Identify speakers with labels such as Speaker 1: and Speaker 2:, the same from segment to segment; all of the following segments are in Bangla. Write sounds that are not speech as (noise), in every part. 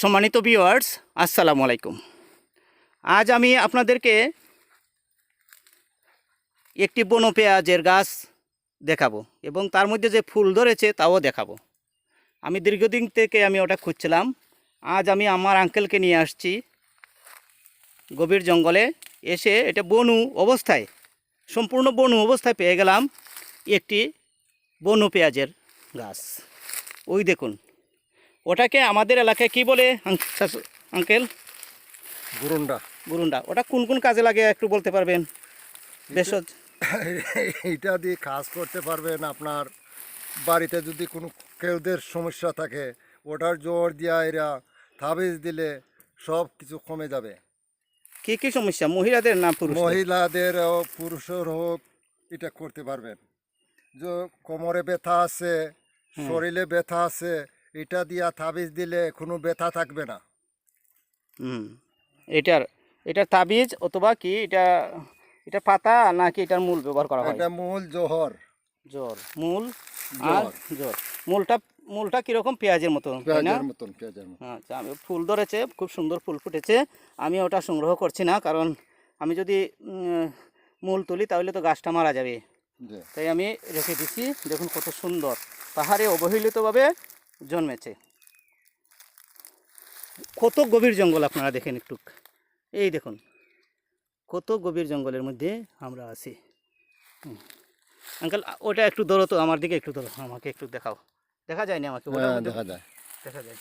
Speaker 1: সম্মানিত ভিউয়ার্স আসসালামু আলাইকুম। আজ আমি আপনাদেরকে একটি বন পেঁয়াজের গাছ দেখাবো এবং তার মধ্যে যে ফুল ধরেছে তাও দেখাবো। আমি দীর্ঘদিন থেকে আমি ওটা খুঁজছিলাম। আজ আমি আমার আঙ্কেলকে নিয়ে আসছি গভীর জঙ্গলে। এসে এটা বনু অবস্থায়, সম্পূর্ণ বনু অবস্থায় পেয়ে গেলাম একটি বনু পেঁয়াজের গাছ। ওই দেখুন। ওটাকে আমাদের এলাকায় কি বলে আঙ্কেল?
Speaker 2: গুরুন্ডা।
Speaker 1: গুরুন্ডা। ওটা কোন কোন কাজে লাগে একটু বলতে পারবেন? ভেষজ। (laughs)
Speaker 2: এটা দিয়ে কাজ করতে পারবেন আপনার বাড়িতে যদি কোনো কেউদের সমস্যা থাকে ওটার জোর দিয়া এরা তাবিজ দিলে সব কিছু কমে যাবে।
Speaker 1: কি কি সমস্যা? মহিলাদের না পুরুষ
Speaker 2: মহিলাদের ও পুরুষের হোক এটা করতে পারবেন। যে কোমরে ব্যথা আছে শরীরে ব্যথা আছে এটা দিয়া তাবিজ দিলে কোনো ব্যথা থাকবে না।
Speaker 1: হুম এটার এটার তাবিজ অথবা কি এটা এটা পাতা নাকি এটার মূল ব্যবহার করা হয়?
Speaker 2: এটা মূল জোহর।
Speaker 1: জ্বর মূল আর
Speaker 2: জ্বর।
Speaker 1: জ্বর মূলটা মূলটা কীরকম? পেঁয়াজের মতো
Speaker 2: পেঁয়াজের মতন পেঁয়াজের মতন।
Speaker 1: আচ্ছা আমি ফুল ধরেছে খুব সুন্দর ফুল ফুটেছে। আমি ওটা সংগ্রহ করছি না কারণ আমি যদি মূল তুলি তাহলে তো গাছটা মারা যাবে। তাই আমি রেখে দিচ্ছি দেখুন কত সুন্দর। পাহাড়ে অবহেলিতভাবে জন্মেছে। কত গভীর জঙ্গল আপনারা দেখেন একটু। এই দেখুন কত গভীর জঙ্গলের মধ্যে আমরা আছি। আঙ্কেল ওটা একটু ধরো তো আমার দিকে একটু ধরো আমাকে একটু দেখাও। দেখা যায়নি আমাকে
Speaker 2: হ্যাঁ দেখা যায়।
Speaker 1: দেখা যায়।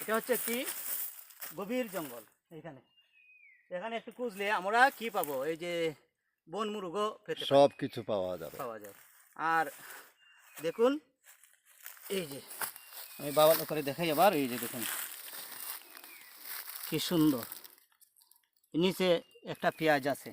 Speaker 1: এটা হচ্ছে একটি গভীর জঙ্গল এইখানে। এখানে একটু খুঁজলে আমরা কি পাবো? এই যে বন মুরগো
Speaker 2: সব কিছু পাওয়া যাবে।
Speaker 1: পাওয়া যায় আর দেখুন এই যে, আমি বাবা করে দেখাই আবার, এই যে দেখুন। কি সুন্দর। নিচে একটা পেঁয়াজ আছে।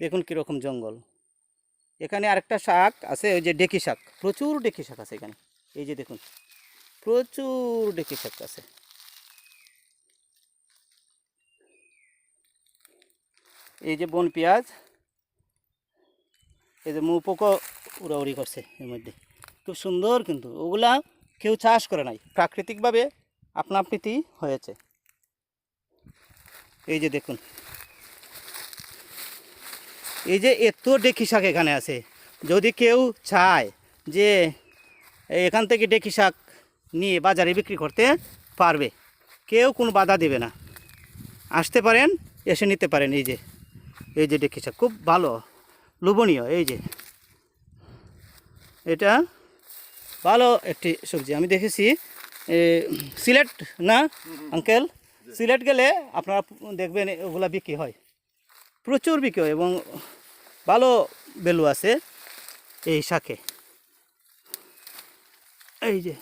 Speaker 1: দেখুন কীরকম জঙ্গল। এখানে আরেকটা শাক আছে, ওই যে ডেকি শাক। প্রচুর ডেকি শাক আছে এখানে। এই যে দেখুন, প্রচুর ডেকি শাক আছে। এই যে বন পেঁয়াজ, এই যে মুপোকো উড়াউড়ি করছে এর মধ্যে। খুব সুন্দর কিন্তু, ওগুলা কেউ চাষ করে নাই, প্রাকৃতিকভাবে আপনা হয়েছে। এই যে দেখুন, এই যে এত ডেকি শাক এখানে আছে, যদি কেউ চায় যে এখান থেকে ডেকি শাক নিয়ে বাজারে বিক্রি করতে পারবে, কেউ কোনো বাধা দেবে না। আসতে পারেন, এসে নিতে পারেন, এই যে এই যে শাক খুব ভালো, লোভনীয়, এই যে। এটা ভালো একটি সবজি। আমি দেখেছি সিলেট না, আঙ্কেল? সিলেট গেলে আপনারা দেখবেন ওগুলা বিক্রি হয়। প্রচুর বিক্রি হয় এবং ভালো ভ্যালু আছে এই শাকে। এই যে,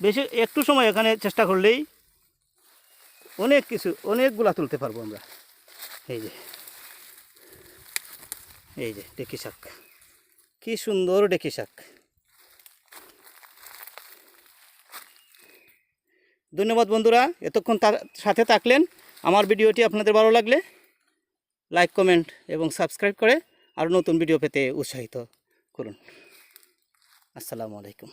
Speaker 1: বেশি, একটু সময় এখানে চেষ্টা করলেই অনেক কিছু, অনেকগুলা তুলতে পারব আমরা। এই যে। এই যে, ডেকি শাক। কি সুন্দর ডেকি শাক। ধন্যবাদ বন্ধুরা, এতক্ষণ তার সাথে থাকলেন। আমার ভিডিওটি আপনাদের ভালো লাগলে লাইক, কমেন্ট এবং সাবস্ক্রাইব করে আরও নতুন ভিডিও পেতে উৎসাহিত করুন। আসসালামু আলাইকুম।